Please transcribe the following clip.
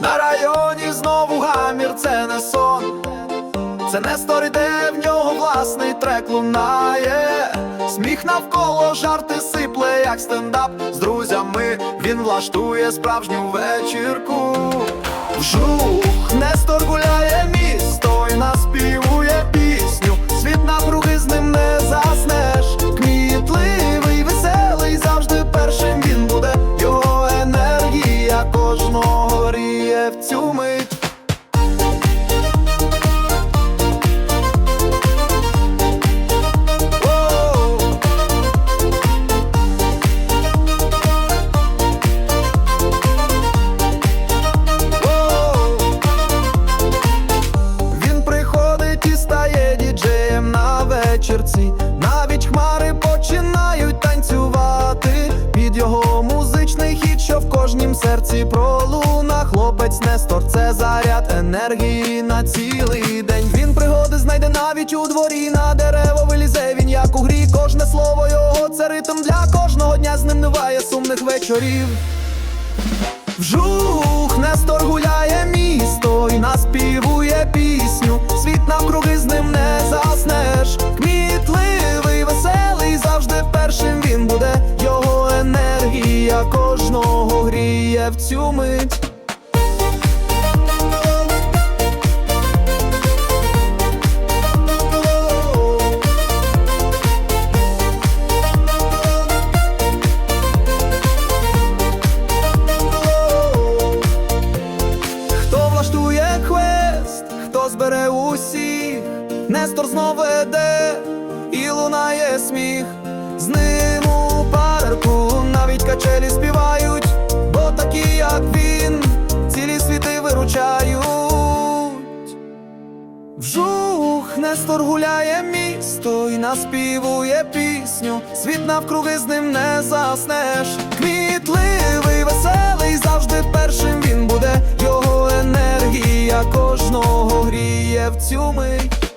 На районі знову гамір, це не сон. Це не сторі, де в нього власний трек лунає. Сміх навколо жарти сипле, як стендап з друзями. Він влаштує справжню вечірку. Вжух, Нестор гуляє що в кожнім серці пролуна. Хлопець Нестор, це заряд енергії на цілий день. Він пригоди знайде навіть у дворі на дерево вилізе він, як у грі. Кожне слово його це ритм для кожного дня з ним немає сумних вечорів. Вжух, Нестор гуляє кожного гріє в цю мить. Збере усіх, Нестор знов веде і лунає сміх. З ним качелі співають, бо такі, як він, цілі світи виручають. Вжух, Нестор гуляє місто і наспівує пісню. Світ навкруги з ним не заснеш. Кмітливий, веселий, завжди першим він буде. Його енергія кожного гріє в цю мить.